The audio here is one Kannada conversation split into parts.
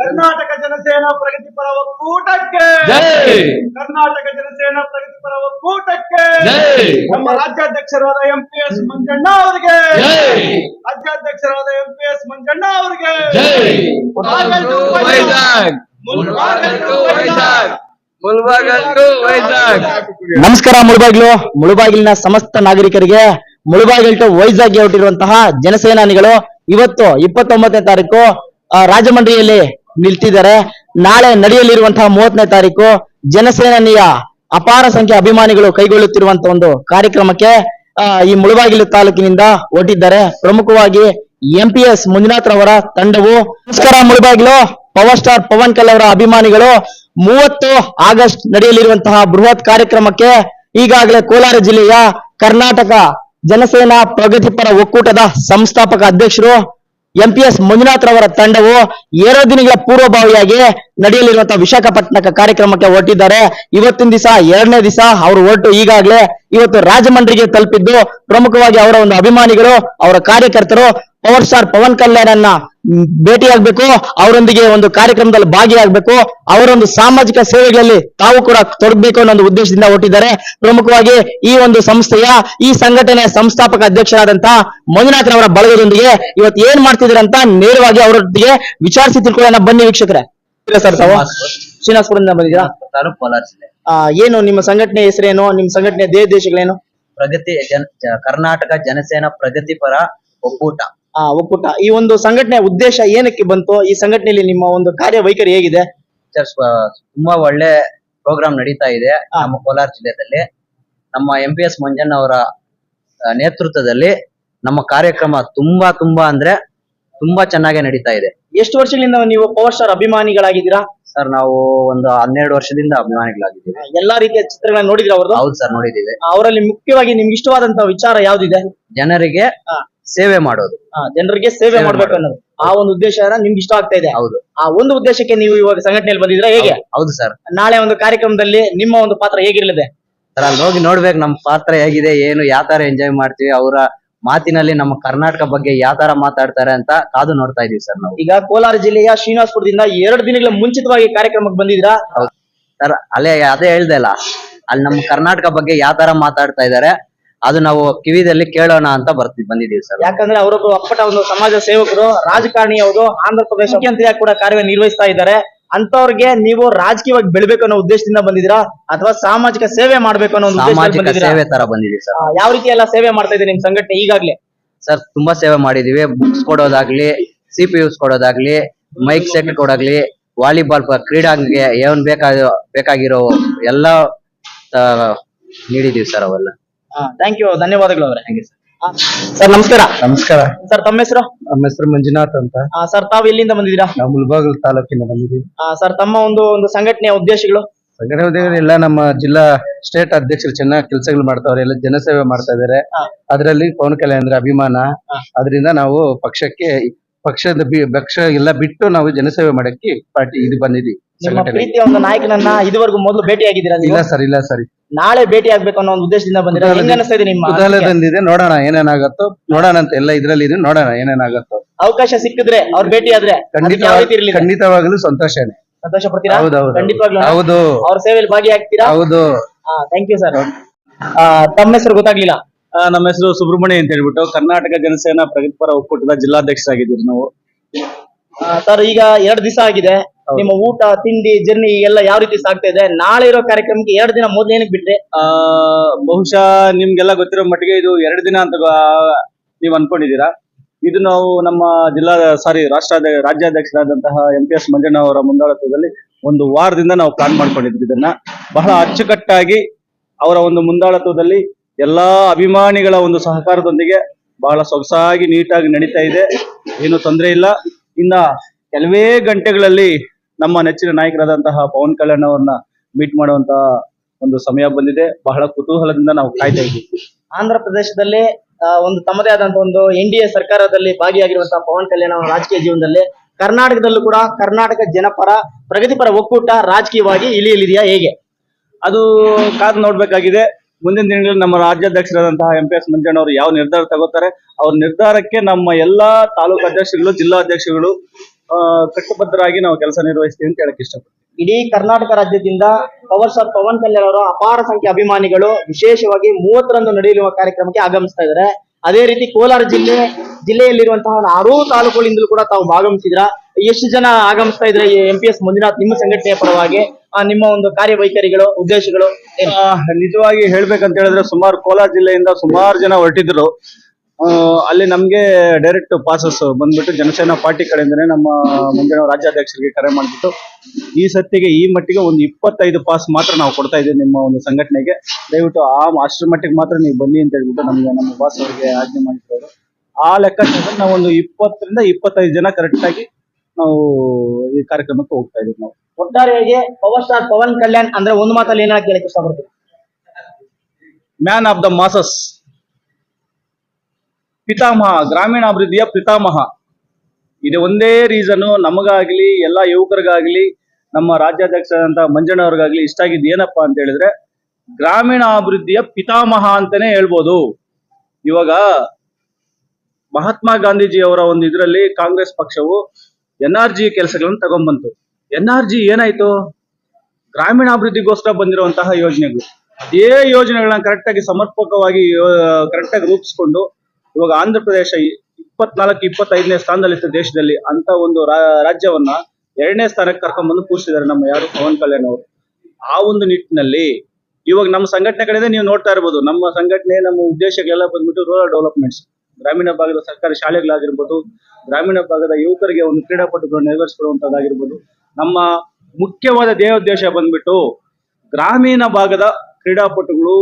ಕರ್ನಾಟಕ ಜನಸೇನಾ ಪ್ರಗತಿಪರ ಒಕ್ಕೂಟಕ್ಕೆ. ಜೈ. ಕರ್ನಾಟಕ ಜನಸೇನಾ ಪ್ರಗತಿಪರ ಒಕ್ಕೂಟಕ್ಕೆ. ಜೈ. ನಮ್ಮ ರಾಜ್ಯಾಧ್ಯಕ್ಷರಾದ ಎಂ ಪಿ ಎಸ್ ಮಂಜಣ್ಣ ಅವರಿಗೆ. ಜೈ. ರಾಜ್ಯಾಧ್ಯಕ್ಷರಾದ ಎಂ ಪಿ ಎಸ್ ಮಂಜಣ್ಣ ಅವರಿಗೆ. ವೈಜಾಗ್. ವೈಜಾಗ್. ವೈಜಾಗ್. ನಮಸ್ಕಾರ ಮುಳುಬಾಗಿಲು ಮುಳುಬಾಗಿಲಿನ ಸಮಸ್ತ ನಾಗರಿಕರಿಗೆ ಮುಳುಬಾಗಿಲು ಟು ವೈಜಾಗ್ಗೆ ಹೊರಟಿರುವಂತಹ ಜನಸೇನಾನಿಗಳು ಇವತ್ತು ಇಪ್ಪತ್ತೊಂಬತ್ತನೇ ತಾರೀಕು ರಾಜಮಂಡ್ರಿಯಲ್ಲಿ ನಿಲ್ತಿದ್ದಾರೆ. ನಾಳೆ ನಡೆಯಲಿರುವಂತಹ ಮೂವತ್ತನೇ ತಾರೀಕು ಜನಸೇನಾನಿಯ ಅಪಾರ ಸಂಖ್ಯೆ ಅಭಿಮಾನಿಗಳು ಕೈಗೊಳ್ಳುತ್ತಿರುವಂತಹ ಒಂದು ಕಾರ್ಯಕ್ರಮಕ್ಕೆ ಈ ಮುಳುಬಾಗಿಲು ತಾಲೂಕಿನಿಂದ ಹೊಟ್ಟಿದ್ದಾರೆ ಪ್ರಮುಖವಾಗಿ ಎಂ ಪಿ ಎಸ್ ಮಂಜುನಾಥ್ರವರ ತಂಡವು. ನಮಸ್ಕಾರ ಮುಳುಬಾಗಿಲು. ಪವರ್ ಸ್ಟಾರ್ ಪವನ್ ಕಲ್ ಅವರ ಅಭಿಮಾನಿಗಳು. ಮೂವತ್ತು ಆಗಸ್ಟ್ ನಡೆಯಲಿರುವಂತಹ ಬೃಹತ್ ಕಾರ್ಯಕ್ರಮಕ್ಕೆ ಈಗಾಗಲೇ ಕೋಲಾರ ಜಿಲ್ಲೆಯ ಕರ್ನಾಟಕ ಜನಸೇನಾ ಪ್ರಗತಿಪರ ಒಕ್ಕೂಟದ ಸಂಸ್ಥಾಪಕ ಅಧ್ಯಕ್ಷರು ಎಂ ಪಿ ಎಸ್ ಮಂಜುನಾಥ್ ರವರ ತಂಡವು ಎರಡು ದಿನಗಳ ಪೂರ್ವಭಾವಿಯಾಗಿ ನಡೆಯಲಿರುವಂತಹ ವಿಶಾಖಪಟ್ಟಣ ಕಾರ್ಯಕ್ರಮಕ್ಕೆ ಹೊರಟಿದ್ದಾರೆ. ಇವತ್ತಿನ ದಿವಸ ಎರಡನೇ ದಿವಸ ಅವರು ಹೊರಟು. ಈಗಾಗಲೇ ಇವತ್ತು ರಾಜಮಂಡ್ರಿಗೆ ತಲುಪಿದ್ದು ಪ್ರಮುಖವಾಗಿ ಅವರ ಒಂದು ಅಭಿಮಾನಿಗಳು, ಅವರ ಕಾರ್ಯಕರ್ತರು ಪವರ್ ಸ್ಟಾರ್ ಪವನ್ ಕಲ್ಯಾಣನ್ನ ಮ್, ಭೇಟಿಯಾಗಬೇಕು ಅವರೊಂದಿಗೆ ಒಂದು ಕಾರ್ಯಕ್ರಮದಲ್ಲಿ ಭಾಗಿಯಾಗಬೇಕು ಅವರೊಂದು ಸಾಮಾಜಿಕ ಸೇವೆಗಳಲ್ಲಿ ತಾವು ಕೂಡ ತೊಡಗಬೇಕು ಅನ್ನೋ ಒಂದು ಉದ್ದೇಶದಿಂದ ಹೊಟ್ಟಿದ್ದಾರೆ ಪ್ರಮುಖವಾಗಿ ಈ ಒಂದು ಸಂಸ್ಥೆಯ ಈ ಸಂಘಟನೆಯ ಸಂಸ್ಥಾಪಕ ಅಧ್ಯಕ್ಷರಾದಂತಹ ಮಂಜುನಾಥ್ ಅವರ ಬಳಗದೊಂದಿಗೆ ಇವತ್ತು ಏನ್ ಮಾಡ್ತಿದ್ದಾರೆ ಅಂತ ನೇರವಾಗಿ ಅವರೊಟ್ಟಿಗೆ ವಿಚಾರಿಸಿ ತಿಳ್ಕೊಳ್ಳೋಣ ಬನ್ನಿ ವೀಕ್ಷಕರೇ. ಸರ್ ತಾವು? ಶ್ರೀನಿವಾಸಪುರದಿಂದ ಬಂದಿದ್ದೀರಾ? ಏನು ನಿಮ್ಮ ಸಂಘಟನೆ ಹೆಸರೇನು ನಿಮ್ಮ ಸಂಘಟನೆ ದೇಶ ದೇಶಗಳೇನು? ಪ್ರಗತಿ ಕರ್ನಾಟಕ ಜನಸೇನಾ ಪ್ರಗತಿಪರ ಒಕ್ಕೂಟ. ಒಕ್ಕೂಟ. ಈ ಒಂದು ಸಂಘಟನೆ ಉದ್ದೇಶ ಏನಕ್ಕೆ ಬಂತು ಈ ಸಂಘಟನೆಯಲ್ಲಿ ನಿಮ್ಮ ಒಂದು ಕಾರ್ಯವೈಖರಿ ಹೇಗಿದೆ? ಸರ್, ತುಂಬಾ ಒಳ್ಳೆ ಪ್ರೋಗ್ರಾಮ್ ನಡೀತಾ ಇದೆ ನಮ್ಮ ಕೋಲಾರ ಜಿಲ್ಲೆಯಲ್ಲಿ. ನಮ್ಮ ಎಂ ಪಿ ಎಸ್ ಮಂಜಣ್ಣ ಅವರ ನೇತೃತ್ವದಲ್ಲಿ ನಮ್ಮ ಕಾರ್ಯಕ್ರಮ ತುಂಬಾ ತುಂಬಾ ಅಂದ್ರೆ ತುಂಬಾ ಚೆನ್ನಾಗಿ ನಡೀತಾ ಇದೆ. ಎಷ್ಟು ವರ್ಷಗಳಿಂದ ನೀವು ಪವರ್ ಸ್ಟಾರ್ ಅಭಿಮಾನಿಗಳಾಗಿದ್ದೀರಾ? ಸರ್ ನಾವು ಒಂದು ಹನ್ನೆರಡು ವರ್ಷದಿಂದ ಅಭಿಮಾನಿಗಳಾಗಿದ್ದೀವಿ. ಎಲ್ಲಾ ರೀತಿಯ ಚಿತ್ರಗಳನ್ನ ನೋಡಿದ್ರೆ ಅವರು ಹೌದು ಸರ್ ನೋಡಿದೀವಿ ಅವರಲ್ಲಿ ಮುಖ್ಯವಾಗಿ ನಿಮ್ಗೆ ಇಷ್ಟವಾದಂತಹ ವಿಚಾರ ಯಾವ್ದಿದೆ? ಜನರಿಗೆ. ಸೇವೆ ಮಾಡೋದು. ಜನರಿಗೆ ಸೇವೆ ಮಾಡ್ಬೇಕು ಅನ್ನೋದು. ಆ ಒಂದು ಉದ್ದೇಶ ನಿಮ್ಗೆ ಇಷ್ಟ ಆಗ್ತಾ ಇದೆ. ಹೌದು. ಆ ಒಂದು ಉದ್ದೇಶಕ್ಕೆ ನೀವು ಇವಾಗ ಸಂಘಟನೆಯಲ್ಲಿ ಬಂದಿದ್ರೆ ಹೇಗೆ? ಹೌದು ಸರ್. ನಾಳೆ ಒಂದು ಕಾರ್ಯಕ್ರಮದಲ್ಲಿ ನಿಮ್ಮ ಒಂದು ಪಾತ್ರ ಹೇಗಿರಲಿದೆ? ಸರ್ ಅಲ್ಲಿ ಹೋಗಿ ನೋಡ್ಬೇಕು ನಮ್ಮ ಪಾತ್ರ ಹೇಗಿದೆ ಏನು ಯಾವ ತರ ಎಂಜಾಯ್ ಮಾಡ್ತೀವಿ ಅವರ ಮಾತಿನಲ್ಲಿ ನಮ್ಮ ಕರ್ನಾಟಕ ಬಗ್ಗೆ ಯಾವ ತರ ಮಾತಾಡ್ತಾರೆ ಅಂತ ಕಾದು ನೋಡ್ತಾ ಇದೀವಿ ಸರ್ ನಾವು. ಈಗ ಕೋಲಾರ ಜಿಲ್ಲೆಯ ಶ್ರೀನಿವಾಸಪುರದಿಂದ ಎರಡು ದಿನಗಳ ಮುಂಚಿತವಾಗಿ ಕಾರ್ಯಕ್ರಮಕ್ಕೆ ಬಂದಿದ್ರಾ ಸರ್ ಅಲ್ಲೇ ಅದೇ ಹೇಳ್ದೆ ಅಲ್ಲ ಅಲ್ಲಿ ನಮ್ಮ ಕರ್ನಾಟಕ ಬಗ್ಗೆ ಯಾವ ತರ ಮಾತಾಡ್ತಾ ಇದಾರೆ ಅದು ನಾವು ಕಿವಿದಲ್ಲಿ ಕೇಳೋಣ ಅಂತ ಬರ್ತಿ ಬಂದಿದ್ದೀವಿ ಸರ್. ಯಾಕಂದ್ರೆ ಅವರೊಬ್ಬರು ಅಪ್ಪಟ ಒಂದು ಸಮಾಜ ಸೇವಕರು ರಾಜಕಾರಣಿ ಅವರು ಆಂಧ್ರ ಪ್ರದೇಶ ಮುಖ್ಯಮಂತ್ರಿಯಾಗಿ ಕೂಡ ಕಾರ್ಯ ನಿರ್ವಹಿಸ್ತಾ ಇದ್ದಾರೆ. ಅಂತವ್ರಿಗೆ ನೀವು ರಾಜಕೀಯವಾಗಿ ಬೆಳಬೇಕು ಅನ್ನೋ ಉದ್ದೇಶದಿಂದ ಬಂದಿದ್ದೀರಾ? ಅಥವಾ ಸಾಮಾಜಿಕ ಸೇವೆ ಮಾಡ್ಬೇಕು ಅನ್ನೋ ಒಂದು ಸಾಮಾಜಿಕ ಸೇವೆ ತರ ಬಂದಿದೀವಿ ಸರ್. ಆ, ಯಾವ ರೀತಿ ಎಲ್ಲ ಸೇವೆ ಮಾಡ್ತಾ ಇದೆ ನಿಮ್ ಸಂಘಟನೆ ಈಗಾಗ್ಲೇ? ಸರ್ ತುಂಬಾ ಸೇವೆ ಮಾಡಿದೀವಿ ಬುಕ್ಸ್ ಕೊಡೋದಾಗ್ಲಿ ಸಿ ಪಿ ಯೂಸ್ ಕೊಡೋದಾಗ್ಲಿ ಮೈಕ್ ಸೆಟ್ ಕೊಡಾಗ್ಲಿ ವಾಲಿಬಾಲ್ ಕ್ರೀಡಾಂಗಕ್ಕೆ ಏನ್ ಬೇಕಾಗಿರೋ ಬೇಕಾಗಿರೋ ಎಲ್ಲ ನೀಡಿದೀವಿ ಸರ್ ಅವೆಲ್ಲ. ಥ್ಯಾಂಕ್ ಯು ಧನ್ಯವಾದಗಳು ಅವರೇ ಹಾಗೆ ಸರ್ ಸರ್ ನಮಸ್ಕಾರ. ನಮಸ್ಕಾರ. ಸರ್ ತಮ್ಮ ಹೆಸರು? ನಮ್ಮ ಹೆಸರು ಮಂಜುನಾಥ್ ಅಂತ. ಸರ್ ತಾವು ಎಲ್ಲಿಂದ ಬಂದಿದ್ದೀರಾ? ನಾವು ಮುಲ್ಬಾಗಲ್ ತಾಲೂಕಿನ ಬಂದಿದ್ದೀವಿ. ಸರ್ ತಮ್ಮ ಒಂದು ಒಂದು ಸಂಘಟನೆಯ ಉದ್ದೇಶಗಳು? ಸಂಘಟನೆ ಉದ್ಯೋಗ ಎಲ್ಲ ನಮ್ಮ ಜಿಲ್ಲಾ ಸ್ಟೇಟ್ ಅಧ್ಯಕ್ಷರು ಚೆನ್ನಾಗಿ ಕೆಲಸಗಳು ಮಾಡ್ತಾವ್ರೆ ಎಲ್ಲ ಜನಸೇವೆ ಮಾಡ್ತಾ ಇದಾರೆ. ಅದರಲ್ಲಿ ಪವನ್ ಕಲ್ಯಾಣ್ ಅಂದ್ರೆ ಅಭಿಮಾನ. ಅದರಿಂದ ನಾವು ಪಕ್ಷಕ್ಕೆ ಪಕ್ಷದ ಪಕ್ಷ ಎಲ್ಲ ಬಿಟ್ಟು ನಾವು ಜನಸೇವೆ ಮಾಡಕ್ಕೆ ಪಾರ್ಟಿ ಇದು ಬಂದಿದ್ದೀವಿ ನಿಮ್ಮ ಪ್ರೀತಿಯ ಒಂದು ನಾಯಕನನ್ನ ಇದುವರೆಗೂ ಮೊದಲು ಭೇಟಿಯಾಗಿದ್ದೀರಾ ಇಲ್ಲ ಸರ್ ಇಲ್ಲ ಸರ್ ನಾಳೆ ಭೇಟಿ ಆಗ್ಬೇಕು ಅನ್ನೋ ಒಂದು ಉದ್ದೇಶದಿಂದ ಬಂದಿರಾ ಕುತೂಹಲ- ಹೆಂಗ ಅನಿಸ್ತಾ ಇದೆ ನಿಮ್ಮ ಕುತೂಹಲ ಬಂದಿದೆ ನೋಡೋಣ ಏನೇನಾಗತ್ತೋ ನೋಡೋಣ ಅಂತ ಎಲ್ಲ ಇದ್ರಲ್ಲಿ ಇದ್ರೆ ನೋಡೋಣ ಏನೇನಾಗತ್ತೋ. ಅವಕಾಶ ಸಿಕ್ಕಿದ್ರೆ ಅವ್ರ ಭೇಟಿ ಆದ್ರೆ ಅದಕ್ಕೆ ಯಾವ ರೀತಿ ಖಂಡಿತವಾಗಿ ಇರ್ಲಿ ಖಂಡಿತವಾಗಲೂ ಸಂತೋಷನೇ. ಸಂತೋಷ ಪಡ್ತೀರಾ ಹೌದೌದು ಖಂಡಿತವಾಗ್ಲೂ ಹೌದು. ಅವ್ರ ಸೇವೆಯಲ್ಲಿ ಭಾಗಿಯಾಗ್ತೀರಾ? ಹೌದು. ಥ್ಯಾಂಕ್ ಯು ಸರ್ ತಮ್ಮ ಹೆಸರು ಗೊತ್ತಾಗ್ಲಿಲ್ಲ? ಆ, ನಮ್ಮ ಹೆಸರು ಸುಬ್ರಹ್ಮಣ್ಯ ಅಂತ ಹೇಳ್ಬಿಟ್ಟು ಕರ್ನಾಟಕ ಜನಸೇನಾ ಪ್ರಗತಿಪರ ಒಕ್ಕೂಟದ ಜಿಲ್ಲಾಧ್ಯಕ್ಷರಾಗಿದ್ದೀರಿ ನಾವು. ಸರ್ ಈಗ ಎರಡು ದಿವಸ ಆಗಿದೆ. ನಿಮ್ಮ ಊಟ ತಿಂಡಿ ಜರ್ನಿ ಎಲ್ಲ ಯಾವ ರೀತಿ ಸಾಗ್ತಾ ಇದೆ? ನಾಳೆ ಇರೋ ಕಾರ್ಯಕ್ರಮಕ್ಕೆ ಎರಡು ದಿನ ಮೊದಲು ಏನಕ್ಕೆ ಬಿಟ್ರಿ? ಆ, ಬಹುಶಃ ನಿಮ್ಗೆಲ್ಲ ಗೊತ್ತಿರೋ ಮಟ್ಟಿಗೆ ಇದು ಎರಡು ದಿನ ಅಂತ ನೀವು ಅನ್ಕೊಂಡಿದ್ದೀರಾ. ಇದು ನಾವು ನಮ್ಮ ಜಿಲ್ಲಾ ಸಾರಿ ರಾಷ್ಟ್ರ ರಾಜ್ಯಾಧ್ಯಕ್ಷರಾದಂತಹ ಎಂ ಪಿ ಎಸ್ ಮಂಜಣ್ಣ ಅವರ ಮುಂದಾಳತ್ವದಲ್ಲಿ ಒಂದು ವಾರದಿಂದ ನಾವು ಪ್ಲಾನ್ ಮಾಡ್ಕೊಂಡಿದ್ವಿ ಇದನ್ನ. ಬಹಳ ಅಚ್ಚುಕಟ್ಟಾಗಿ ಅವರ ಒಂದು ಮುಂದಾಳತ್ವದಲ್ಲಿ ಎಲ್ಲಾ ಅಭಿಮಾನಿಗಳ ಒಂದು ಸಹಕಾರದೊಂದಿಗೆ ಬಹಳ ಸೊಗಸಾಗಿ ನೀಟಾಗಿ ನಡೀತಾ ಇದೆ. ಏನು ತೊಂದರೆ ಇಲ್ಲ. ಇನ್ನ ಕೆಲವೇ ಗಂಟೆಗಳಲ್ಲಿ ನಮ್ಮ ನೆಚ್ಚಿನ ನಾಯಕರಾದಂತಹ ಪವನ್ ಕಲ್ಯಾಣ್ ಅವ್ರನ್ನ ಮೀಟ್ ಮಾಡುವಂತಹ ಒಂದು ಸಮಯ ಬಂದಿದೆ. ಬಹಳ ಕುತೂಹಲದಿಂದ ನಾವು ಕಾಯ್ತಾ ಇದ್ದೀವಿ. ಆಂಧ್ರ ಪ್ರದೇಶದಲ್ಲಿ ಒಂದು ತಮ್ಮದೇ ಆದಂತಹ ಒಂದು ಎನ್ ಡಿ ಎ ಸರ್ಕಾರದಲ್ಲಿ ಭಾಗಿಯಾಗಿರುವಂತಹ ಪವನ್ ಕಲ್ಯಾಣ್ ಅವರ ರಾಜಕೀಯ ಜೀವನದಲ್ಲಿ ಕರ್ನಾಟಕದಲ್ಲೂ ಕೂಡ ಕರ್ನಾಟಕ ಜನಪರ ಪ್ರಗತಿಪರ ಒಕ್ಕೂಟ ರಾಜಕೀಯವಾಗಿ ಇಳಿಯಲಿದೆಯಾ ಹೇಗೆ? ಅದು ಕಾದು ನೋಡ್ಬೇಕಾಗಿದೆ. ಮುಂದಿನ ದಿನಗಳಲ್ಲಿ ನಮ್ಮ ರಾಜ್ಯಾಧ್ಯಕ್ಷರಾದಂತಹ ಎಂ ಪಿ ಎಸ್ ಮಂಜಣ್ಣ ಅವರು ಯಾವ ನಿರ್ಧಾರ ತಗೋತಾರೆ, ಅವ್ರ ನಿರ್ಧಾರಕ್ಕೆ ನಮ್ಮ ಎಲ್ಲಾ ತಾಲೂಕು ಅಧ್ಯಕ್ಷರುಗಳು, ಜಿಲ್ಲಾ ಅಧ್ಯಕ್ಷರುಗಳು ಕಟ್ಟುಬದ್ಧರಾಗಿ ನಾವು ಕೆಲಸ ನಿರ್ವಹಿಸ್ತೀವಿ ಅಂತ ಹೇಳಕ್ ಇಷ್ಟಪಡ್ತೀವಿ ಇಡೀ ಕರ್ನಾಟಕ ರಾಜ್ಯದಿಂದ ಪವರ್ ಸ್ಟಾರ್ ಪವನ್ ಕಲ್ಯಾಣ್ ಅವರ ಅಪಾರ ಸಂಖ್ಯೆ ಅಭಿಮಾನಿಗಳು ವಿಶೇಷವಾಗಿ ಮೂವತ್ತರಂದು ನಡೆಯಲಿರುವ ಕಾರ್ಯಕ್ರಮಕ್ಕೆ ಆಗಮಿಸ್ತಾ ಇದ್ದಾರೆ. ಅದೇ ರೀತಿ ಕೋಲಾರ ಜಿಲ್ಲೆ, ಜಿಲ್ಲೆಯಲ್ಲಿರುವಂತಹ ಆರೂ ತಾಲೂಕುಗಳಿಂದಲೂ ಕೂಡ ತಾವು ಭಾಗವಹಿಸಿದ್ರ. ಎಷ್ಟು ಜನ ಆಗಮಿಸ್ತಾ ಇದ್ರೆ ಎಂ ಪಿ ಎಸ್ ಮಂಜುನಾಥ್ ನಿಮ್ಮ ಸಂಘಟನೆಯ ಪರವಾಗಿ ನಿಮ್ಮ ಒಂದು ಕಾರ್ಯವೈಖರಿಗಳು, ಉದ್ದೇಶಗಳು ನಿಜವಾಗಿ ಹೇಳ್ಬೇಕಂತ ಹೇಳಿದ್ರೆ ಸುಮಾರು ಕೋಲಾರ ಜಿಲ್ಲೆಯಿಂದ ಸುಮಾರು ಜನ ಹೊರಟಿದ್ರು. ಅಲ್ಲಿ ನಮ್ಗೆ ಡೈರೆಕ್ಟ್ ಪಾಸಸ್ ಬಂದ್ಬಿಟ್ಟು ಜನಸೇನಾ ಪಾರ್ಟಿ ಕಡೆಯಿಂದನೇ ನಮ್ಮ ಮುಂದಿನ ರಾಜ್ಯಾಧ್ಯಕ್ಷರಿಗೆ ಕರೆ ಮಾಡಿಬಿಟ್ಟು ಈ ಸತ್ತಿಗೆ ಈ ಮಟ್ಟಿಗೆ ಒಂದು ಇಪ್ಪತ್ತೈದು ಪಾಸ್ ಮಾತ್ರ ನಾವು ಕೊಡ್ತಾ ಇದ್ದೀವಿ ನಿಮ್ಮ ಒಂದು ಸಂಘಟನೆಗೆ. ದಯವಿಟ್ಟು ಆ ಅಷ್ಟರ ಮಟ್ಟಿಗೆ ಮಾತ್ರ ನೀವು ಬನ್ನಿ ಅಂತ ಹೇಳ್ಬಿಟ್ಟು ನಮ್ಗೆ ನಮ್ಮ ಬಾಸ್ ಅವರಿಗೆ ಆಜ್ಞೆ ಮಾಡಿದ್ರು ಆ ಲೆಕ್ಕಾಚಾರದಲ್ಲಿ ನಾವು ಒಂದು ಇಪ್ಪತ್ತರಿಂದ ಇಪ್ಪತ್ತೈದು ಜನ ಕರೆಕ್ಟ್ ಆಗಿ ನಾವು ಈ ಕಾರ್ಯಕ್ರಮಕ್ಕೆ ಹೋಗ್ತಾ ಇದೀವಿ ನಾವು. ಒಟ್ಟಾರೆಯಾಗಿ ಪವರ್ ಸ್ಟಾರ್ ಪವನ್ ಕಲ್ಯಾಣ್ ಅಂದ್ರೆ ಒಂದು ಮಾತಲ್ಲಿ ಏನಾಗಿ ಕೇಳಕ್ಕೆ ಇಷ್ಟಪಡ್ತೀವಿ ಮ್ಯಾನ್ ಆಫ್ ದ ಮಾಸಸ್ ಪಿತಾಮಹ, ಗ್ರಾಮೀಣಾಭಿವೃದ್ಧಿಯ ಪಿತಾಮಹ. ಇದು ಒಂದೇ ರೀಸನ್ ನಮಗಾಗ್ಲಿ, ಎಲ್ಲ ಯುವಕರಿಗಾಗ್ಲಿ, ನಮ್ಮ ರಾಜ್ಯಾಧ್ಯಕ್ಷರಾದಂಥ ಮಂಜಣ್ಣವ್ರಿಗಾಗ್ಲಿ ಇಷ್ಟ ಆಗಿದ್ದು ಏನಪ್ಪಾ ಅಂತ ಹೇಳಿದ್ರೆ, ಗ್ರಾಮೀಣಾಭಿವೃದ್ಧಿಯ ಪಿತಾಮಹ ಅಂತಾನೆ ಹೇಳ್ಬೋದು. ಇವಾಗ ಮಹಾತ್ಮ ಗಾಂಧೀಜಿ ಅವರ ಒಂದು ಇದರಲ್ಲಿ ಕಾಂಗ್ರೆಸ್ ಪಕ್ಷವು ಎನ್ ಆರ್ ಜಿ ಕೆಲಸಗಳನ್ನು ತಗೊಂಡ್ಬಂತು. ಎನ್ ಆರ್ ಜಿ ಏನಾಯ್ತು? ಗ್ರಾಮೀಣಾಭಿವೃದ್ಧಿಗೋಸ್ಕರ ಬಂದಿರುವಂತಹ ಯೋಜನೆಗಳು. ಅದೇ ಯೋಜನೆಗಳನ್ನ ಕರೆಕ್ಟ್ ಆಗಿ ಸಮರ್ಪಕವಾಗಿ ಕರೆಕ್ಟ್ ಆಗಿ ರೂಪಿಸ್ಕೊಂಡು ಇವಾಗ ಆಂಧ್ರ ಪ್ರದೇಶ ಇಪ್ಪತ್ನಾಲ್ಕು, ಇಪ್ಪತ್ತೈದನೇ ಸ್ಥಾನದಲ್ಲಿತ್ತು ದೇಶದಲ್ಲಿ ಅಂತ ಒಂದು ರಾಜ್ಯವನ್ನ ಎರಡನೇ ಸ್ಥಾನಕ್ಕೆ ಕರ್ಕೊಂಡ್ಬಂದು ಕೂರಿಸಿದ್ದಾರೆ ನಮ್ಮ ಯಾರು ಪವನ್ ಕಲ್ಯಾಣ್ ಅವರು. ಆ ಒಂದು ನಿಟ್ಟಿನಲ್ಲಿ ಇವಾಗ ನಮ್ಮ ಸಂಘಟನೆ ಕಡೆ ನೀವು ನೋಡ್ತಾ ಇರ್ಬೋದು. ನಮ್ಮ ಸಂಘಟನೆ, ನಮ್ಮ ಉದ್ದೇಶಗಳೆಲ್ಲ ಬಂದ್ಬಿಟ್ಟು ರೂರಲ್ ಡೆವಲಪ್ಮೆಂಟ್ಸ್ ಗ್ರಾಮೀಣ ಭಾಗದ ಸರ್ಕಾರಿ ಶಾಲೆಗಳಾಗಿರ್ಬೋದು, ಗ್ರಾಮೀಣ ಭಾಗದ ಯುವಕರಿಗೆ ಒಂದು ಕ್ರೀಡಾಪಟುಗಳನ್ನು ನೆರವೇರಿಸಿಕೊಡುವಂತದ್ದಾಗಿರ್ಬೋದು ನಮ್ಮ ಮುಖ್ಯವಾದ ಧ್ಯೇಯೋದ್ದೇಶ ಬಂದ್ಬಿಟ್ಟು ಗ್ರಾಮೀಣ ಭಾಗದ ಕ್ರೀಡಾಪಟುಗಳು,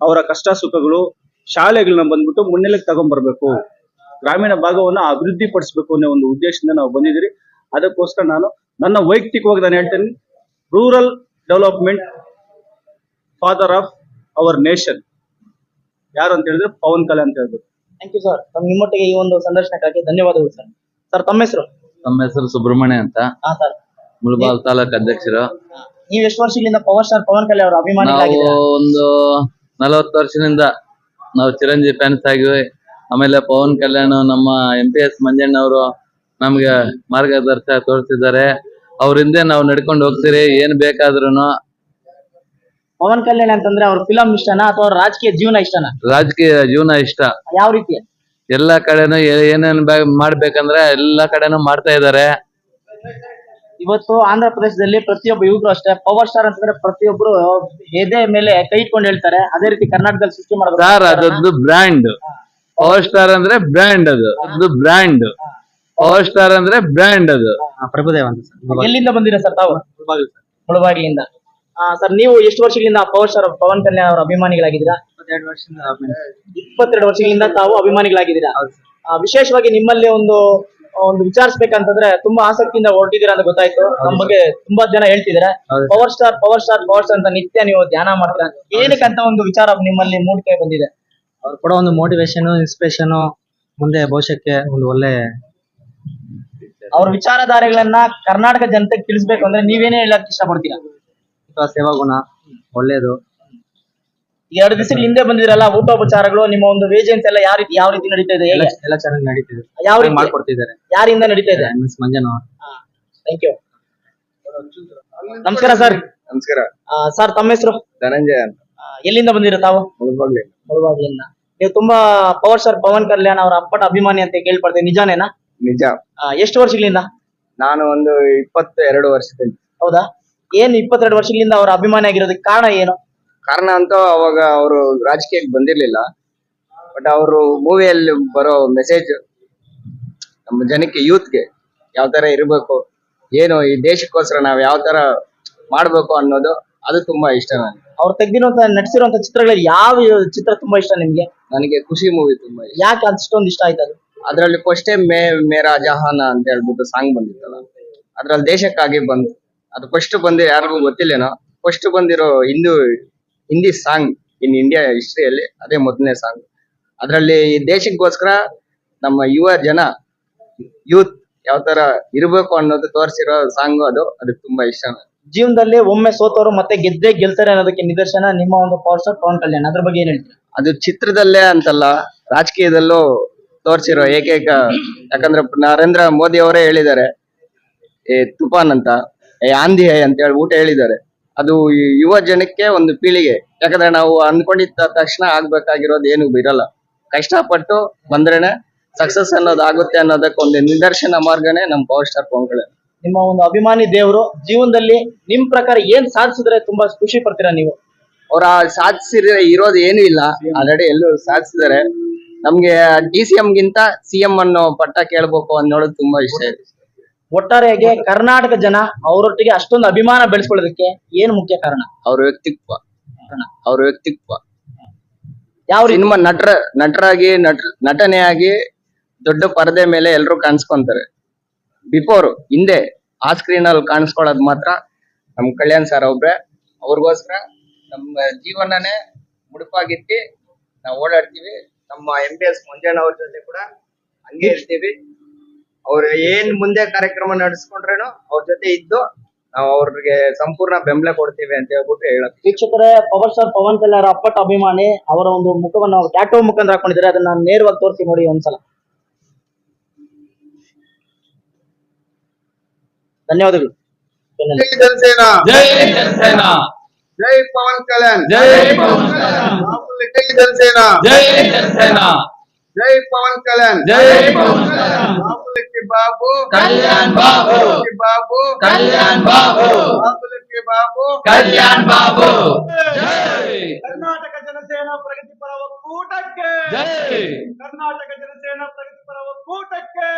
ಅವರ ಕಷ್ಟ ಸುಖಗಳು ಶಾಲೆಗಳನ್ನ ಬಂದ್ಬಿಟ್ಟು ಮುನ್ನೆಲೆಗೆ ತಗೊಂಡ್ಬರ್ಬೇಕು ಗ್ರಾಮೀಣ ಭಾಗವನ್ನ ಅಭಿವೃದ್ಧಿ ಪಡಿಸಬೇಕು ಅನ್ನೋ ಒಂದು ಉದ್ದೇಶದಿಂದ ನಾವು ಬಂದಿದ್ದೀರಿ. ಅದಕ್ಕೋಸ್ಕರ ನಾನು ನನ್ನ ವೈಯಕ್ತಿಕವಾಗಿ ನಾನು ಹೇಳ್ತೇನೆ rural development father of our nation ಯಾರು ಅಂತ ಹೇಳಿದ್ರೆ ಪವನ್ ಕಲ್ಯಾಣ್ ಅಂತ ಹೇಳ್ಬೋದು. ಥ್ಯಾಂಕ್ ಯು ಸರ್ ತಮ್ಮ ನಿಮ್ಮೊಟ್ಟಿಗೆ ಈ ಒಂದು ಸಂದರ್ಶನಕ್ಕಾಗಿ ಧನ್ಯವಾದಗಳು ಸರ್ ಸರ್ ತಮ್ಮ ಹೆಸರು? ತಮ್ಮ ಹೆಸರು ಸುಬ್ರಹ್ಮಣ್ಯ ಅಂತ. ಹಾ ಸರ್ ಮುಳಬಾಲ್ ತಾಲೂಕ್ ಅಧ್ಯಕ್ಷರು. ನೀವು ಎಷ್ಟು ವರ್ಷಗಳಿಂದ ಪವರ್ ಸ್ಟಾರ್ ಪವನ್ ಕಲ್ಯಾಣ್ ಅವರ ಅಭಿಮಾನಿ ಒಂದು ನಲವತ್ತು ವರ್ಷದಿಂದ ನಾವು ಚಿರಂಜೀವಿ ಫ್ಯಾನ್ಸ್ ಆಗಿವಿ. ಆಮೇಲೆ ಪವನ್ ಕಲ್ಯಾಣ್ ನಮ್ಮ ಎಂ ಪಿ ಎಸ್ ಮಂಜಣ್ಣ ಅವರು ನಮ್ಗೆ ಮಾರ್ಗದರ್ಶನ ತೋರಿಸಿದ್ದಾರೆ. ಅವ್ರ ಹಿಂದೆ ನಾವು ನಡ್ಕೊಂಡು ಹೋಗ್ತೀರಿ ಏನ್ ಬೇಕಾದ್ರೂನು. ಪವನ್ ಕಲ್ಯಾಣ್ ಅಂತಂದ್ರೆ ಅವ್ರ ಫಿಲಂ ಇಷ್ಟನಾ ಅಥವಾ ಅವ್ರ ರಾಜಕೀಯ ಜೀವನ ಇಷ್ಟನಾ? ರಾಜಕೀಯ ಜೀವನ ಇಷ್ಟ. ಯಾವ ರೀತಿ? ಎಲ್ಲಾ ಕಡೆನೂ ಏನೇನ್ ಬೇ- ಮಾಡ್ಬೇಕಂದ್ರೆ ಎಲ್ಲಾ ಕಡೆನೂ ಮಾಡ್ತಾ ಇದಾರೆ ಇವತ್ತು ಆಂಧ್ರ ಪ್ರದೇಶದಲ್ಲಿ ಪ್ರತಿಯೊಬ್ಬ ಯುವಕರು ಅಷ್ಟೇ ಪವರ್ ಸ್ಟಾರ್ ಅಂತಂದ್ರೆ ಪ್ರತಿಯೊಬ್ಬರು ಎದೆ ಮೇಲೆ ಕೈ ಇಟ್ಕೊಂಡು ಹೇಳ್ತಾರೆ. ಅದೇ ರೀತಿ ಕರ್ನಾಟಕದಲ್ಲಿ ಸೃಷ್ಟಿ ಮಾಡಬೇಕು ಸರ್ ಅದೊಂದು ಬ್ರ್ಯಾಂಡ್ ಪವರ್ ಸ್ಟಾರ್ ಅಂದ್ರೆ ಬ್ರ್ಯಾಂಡ್ ಅದು. ಅದು ಬ್ರ್ಯಾಂಡ್ ಪವರ್ ಸ್ಟಾರ್ ಅಂದ್ರೆ ಬ್ರ್ಯಾಂಡ್ ಅದು. ಪ್ರಭುದೇವ ಅಂತ ಎಲ್ಲಿಂದ ಬಂದಿರ ಸರ್ ತಾವು? ಮುಳಬಾಗಿಲಿಂದ. ಸರ್ ನೀವು ಎಷ್ಟು ವರ್ಷಗಳಿಂದ ಪವರ್ ಸ್ಟಾರ್ ಪವನ್ ಕಲ್ಯಾಣ್ ಅವರ ಅಭಿಮಾನಿಗಳಾಗಿದ್ದೀರಾ? ಇಪ್ಪತ್ತೆರಡು ವರ್ಷಗಳಿಂದ ತಾವು ಅಭಿಮಾನಿಗಳಾಗಿದ್ದೀರಾ? ಆ, ವಿಶೇಷವಾಗಿ ನಿಮ್ಮಲ್ಲಿ ಒಂದು ಒಂದು ವಿಚಾರಿಸ್ಬೇಕಂತಂದ್ರೆ ತುಂಬಾ ಆಸಕ್ತಿಯಿಂದ ಹೊರಟಿದ್ದೀರಾ ಅಂತ ಗೊತ್ತಾಯ್ತು. ನಮ್ಮ ಬಗ್ಗೆ ತುಂಬಾ ಜನ ಹೇಳ್ತಿದ್ದಾರೆ. Power star power star power star ಅಂತ ನಿತ್ಯ ನೀವು ಧ್ಯಾನ ಮಾಡ್ತೀರಾ? ಏನಕ್ಕಂತ ಒಂದು ವಿಚಾರ ನಿಮ್ಮಲ್ಲಿ ಮೂಡಿಕೆ ಬಂದಿದೆ? ಅವ್ರು ಕೂಡ ಒಂದು ಮೋಟಿವೇಶನ್ ಇನ್ಸ್ಪಿರೇಷನ್ ಮುಂದೆ ಭವಿಷ್ಯಕ್ಕೆ ಒಂದು ಒಳ್ಳೆ ಅವ್ರ ವಿಚಾರಧಾರೆಗಳನ್ನ ಕರ್ನಾಟಕ ಜನತೆಗೆ ತಿಳಿಸ್ಬೇಕು ಅಂದ್ರೆ ನೀವೇನೇ ಹೇಳಕ್ ಇಷ್ಟಪಡ್ತೀರಾ? ಸೇವಾ ಗುಣ ಒಳ್ಳೇದು. ಎರಡು ದಿವಸಗಳ ಹಿಂದೆ ಬಂದಿದ್ರಲ್ಲ ಊಟೋಪಚಾರಗಳು ನಿಮ್ಮ ಒಂದು ವೇಜೆನ್ಸ್ ಎಲ್ಲ ಯಾವ ರೀತಿ ಯಾವ ರೀತಿ ನಡೀತಾ ಇದೆ ಎಲ್ಲ ಚೆನ್ನಾಗಿ ನಡೀತಿದೆ. ಯಾವ ರೀತಿ ಮಾಡ್ಕೊಡ್ತಿದ್ದಾರೆ. ಯಾರಿಂದ ನಡೀತಾ ಇದೆ? ಮಿಸ್ ಮಂಜನ್ ಥ್ಯಾಂಕ್ ಯು ನಮಸ್ಕಾರ ಸರ್. ನಮಸ್ಕಾರ. ಸರ್ ತಮ್ಮ ಹೆಸರು? ಧನಂಜಯ ಅಂತ. ಎಲ್ಲಿಂದ ಬಂದಿರ ತಾವು? ಮುಳುಬಾಗ್ಲಿ ಮುಳುಬಾಗ್ಲಿಂದ. ನೀವು ತುಂಬಾ ಪವರ್ ಸ್ಟಾರ್ ಪವನ್ ಕಲ್ಯಾಣ್ ಅವರ ಅಪ್ಪಟ ಅಭಿಮಾನಿ ಅಂತ ಕೇಳ್ಪಡ್ತೀವಿ ನಿಜಾನೇನಾ? ನಿಜ. ಆ, ಎಷ್ಟು ವರ್ಷಗಳಿಂದ? ನಾನು ಒಂದು ಇಪ್ಪತ್ತೆರಡು ವರ್ಷದಿಂದ. ಹೌದಾ? ಏನ್ ಇಪ್ಪತ್ತೆರಡು ವರ್ಷಗಳಿಂದ ಅವರ ಅಭಿಮಾನಿ ಆಗಿರೋದಕ್ಕೆ ಕಾರಣ ಏನು? ಕಾರಣ ಅಂತೂ ಅವಾಗ ಅವರು ರಾಜಕೀಯಕ್ಕೆ ಬಂದಿರ್ಲಿಲ್ಲ. ಬಟ್ ಅವರು ಮೂವಿಯಲ್ಲಿ ಬರೋ ಮೆಸೇಜ್ ನಮ್ಮ ಜನಕ್ಕೆ ಯೂತ್ಗೆ ಯಾವ ತರ ಇರಬೇಕು ಏನು ಈ ದೇಶಕ್ಕೋಸ್ಕರ ನಾವು ಯಾವ ತರ ಮಾಡ್ಬೇಕು ಅನ್ನೋದು ಅದು ತುಂಬಾ ಇಷ್ಟ ನನಗೆ ಅವ್ರು ತೆಗ್ದಿರುವಂತ ನಟಿಸಿರುವಂತ ಚಿತ್ರಗಳಲ್ಲಿ ಯಾವ ಚಿತ್ರ ತುಂಬಾ ಇಷ್ಟ ನಿಮ್ಗೆ? ನನಗೆ ಖುಷಿ ಮೂವಿ ತುಂಬಾ ಇಷ್ಟ. ಯಾಕೆ ಅಷ್ಟೊಂದು ಇಷ್ಟ ಆಯ್ತು ಅದು? ಅದ್ರಲ್ಲಿ ಫಸ್ಟೇ ಮೇ ಮೇರಾ ಜಹಾನ ಅಂತ ಹೇಳ್ಬಿಟ್ಟು ಸಾಂಗ್ ಬಂದಿತ್ತಲ್ಲ. ಅದ್ರಲ್ಲಿ ದೇಶಕ್ಕಾಗಿ ಬಂತು ಅದು ಫಸ್ಟ್ ಬಂದಿ ಯಾರಿಗೂ ಗೊತ್ತಿಲ್ಲೇನೋ ಫಸ್ಟ್ ಬಂದಿರೋ Hindu Hindi song in India ಹಿಸ್ಟ್ರಿಯಲ್ಲಿ ಅದೇ ಮೊದಲನೇ ಸಾಂಗ್. ಅದರಲ್ಲಿ ಈ ದೇಶಕ್ಕೋಸ್ಕರ ನಮ್ಮ ಯುವ ಜನ ಯೂತ್ ಯಾವ ತರ ಇರಬೇಕು ಅನ್ನೋದು ತೋರಿಸಿರೋ ಸಾಂಗ್ ಅದು. ಅದಕ್ಕೆ ತುಂಬಾ ಇಷ್ಟ ನನಗೆ. ಜೀವನದಲ್ಲಿ ಒಮ್ಮೆ ಸೋತವರು ಮತ್ತೆ ಗೆದ್ದೇ ಗೆಲ್ತಾರೆ ಅನ್ನೋದಕ್ಕೆ ನಿದರ್ಶನ ನಿಮ್ಮ ಒಂದು ಪವರ್ ಸ್ಟಾರ್ ಪವನ್ ಕಲ್ಯಾಣ್. ಅದ್ರ ಬಗ್ಗೆ ಏನ್ ಹೇಳ್ತೀರಾ? ಅದು ಚಿತ್ರದಲ್ಲೇ ಅಂತಲ್ಲ ರಾಜಕೀಯದಲ್ಲೂ ತೋರಿಸಿರೋ ಏಕೈಕ ಯಾಕಂದ್ರೆ ನರೇಂದ್ರ ಮೋದಿ ಅವರೇ ಹೇಳಿದ್ದಾರೆ ಏ ತುಫಾನ್ ಅಂತ ಏ ಆಂಧಿ ಹೈ ಅಂತ ಹೇಳಿ ಊಟ ಹೇಳಿದ್ದಾರೆ. ಅದು ಯುವ ಜನಕ್ಕೆ ಒಂದು ಪೀಳಿಗೆ. ಯಾಕಂದ್ರೆ ನಾವು ಅಂದ್ಕೊಂಡಿದ್ದ ತಕ್ಷಣ ಆಗ್ಬೇಕಾಗಿರೋದು ಏನು ಇರಲ್ಲ. ಕಷ್ಟಪಟ್ಟು ಬಂದ್ರೇನೆ ಸಕ್ಸಸ್ ಅನ್ನೋದು ಆಗುತ್ತೆ ಅನ್ನೋದಕ್ಕೆ ಒಂದು ನಿದರ್ಶನ ಮಾರ್ಗನೇ ನಮ್ಮ ಪವರ್ ಸ್ಟಾರ್ ಪವನ್ ನಿಮ್ಮ ಒಂದು ಅಭಿಮಾನಿ ದೇವರು ಜೀವನದಲ್ಲಿ ನಿಮ್ ಪ್ರಕಾರ ಏನ್ ಸಾಧಿಸಿದ್ರೆ ತುಂಬಾ ಖುಷಿ ಪಡ್ತೀರಾ ನೀವು? ಅವ್ರ ಸಾಧಿಸಿದ್ರೆ ಇರೋದು ಏನು ಇಲ್ಲ. ಆಲ್ರೆಡಿ ಎಲ್ಲೂ ಸಾಧಿಸಿದ್ದಾರೆ. ನಮ್ಗೆ ಡಿ ಸಿ ಗಿಂತ ಸಿ ಎಂ ಅನ್ನೋ ಪಟ್ಟ ಕೇಳ್ಬೇಕು ಅನ್ನೋದು ತುಂಬಾ ಇಷ್ಟ ಇದೆ. ಒಟ್ಟಾರೆಯಾಗಿ ಕರ್ನಾಟಕ ಜನ ಅವರೊಟ್ಟಿಗೆ ಅಷ್ಟೊಂದು ಅಭಿಮಾನ ಬೆಳೆಸ್ಕೊಳ್ಳೋದಕ್ಕೆ ಏನ್ ಮುಖ್ಯ ಕಾರಣ? ಅವ್ರ ವ್ಯಕ್ತಿತ್ವ. ಅವ್ರ ವ್ಯಕ್ತಿತ್ವ. ಯಾವ ರೀತಿ? ಸಿನಿಮಾ ನಟರ ನಟರಾಗಿ ನಟ ನಟನೆಯಾಗಿ ದೊಡ್ಡ ಪರದೆ ಮೇಲೆ ಎಲ್ಲರೂ ಕಾಣಿಸ್ಕೊಂತಾರೆ. ಬಿಫೋರ್ ಹಿಂದೆ ಆ ಸ್ಕ್ರೀನ್ ಅಲ್ಲಿ ಕಾಣಿಸ್ಕೊಳ್ಳೋದು ಮಾತ್ರ ನಮ್ ಕಲ್ಯಾಣ್ ಸರ್ ಒಬ್ರೆ. ಅವ್ರಿಗೋಸ್ಕರ ನಮ್ಮ ಜೀವನನೇ ಮುಡುಪಾಗಿತ್ತಿ ನಾವು ಓಡಾಡ್ತೀವಿ. ನಮ್ಮ ಎಂ ಪಿ ಎಸ್ ಮಂಜಣ್ಣ ಅವ್ರ ಜೊತೆ ಕೂಡ ಹಂಗೆ ಇರ್ತೀವಿ. ಅವ್ರು ಏನ್ ಮುಂದೆ ಕಾರ್ಯಕ್ರಮ ನಡೆಸ್ಕೊಂಡ್ರೇನು ಅವ್ರ ಜೊತೆ ಇದ್ದು ನಾವು ಅವ್ರಿಗೆ ಸಂಪೂರ್ಣ ಬೆಂಬಲ ಕೊಡ್ತೀವಿ ಅಂತ ಹೇಳ್ಬಿಟ್ಟು ಹೇಳಕ್ ವೀಕ್ಷಕರೇ ಪವರ್ ಸ್ಟಾರ್ ಪವನ್ ಕಲ್ಯಾಣ ಅಪ್ಪಟ ಅಭಿಮಾನಿ ಅವರ ಒಂದು ಮುಖವನ್ನು ಅವ್ರು ಟ್ಯಾಟೋ ಮುಖಾಂತರ ಹಾಕೊಂಡಿದ್ದಾರೆ. ಅದನ್ನ ನೇರವಾಗಿ ತೋರಿಸಿ ನೋಡಿ ಒಂದ್ಸಲ. ಧನ್ಯವಾದಗಳು. ಜೈ ಜನಸೇನಾ. ಜೈ ಜನಸೇನಾ. ಜೈ ಪವನ್ ಕಲ್ಯಾಣ್. ಜೈ ಪವನ್ ಕಲ್ಯಾಣ್. ಜೈ ಜನಸೇನಾ. ಜೈ ಜನಸೇನಾ. ಜೈ ಪವನ್ ಕಲ್ಯಾಣ್. ಜೈ ಪವನ್ ಕಲ್ಯಾಣ್. ಬಾಬು. ಕಲ್ಯಾಣ್ ಬಾಬು. ಬಾಬು. ಕಲ್ಯಾಣ್ ಬಾಬು. ಬಾಬುಲಕ್ಕೆ ಬಾಬು. ಕಲ್ಯಾಣ್ ಬಾಬು. ಕರ್ನಾಟಕ ಜನಸೇನಾ ಪ್ರಗತಿಪರ ಒಕ್ಕೂಟಕ್ಕೆ. ಕರ್ನಾಟಕ ಜನಸೇನಾ ಪ್ರಗತಿಪರ ಒಕ್ಕೂಟಕ್ಕೆ.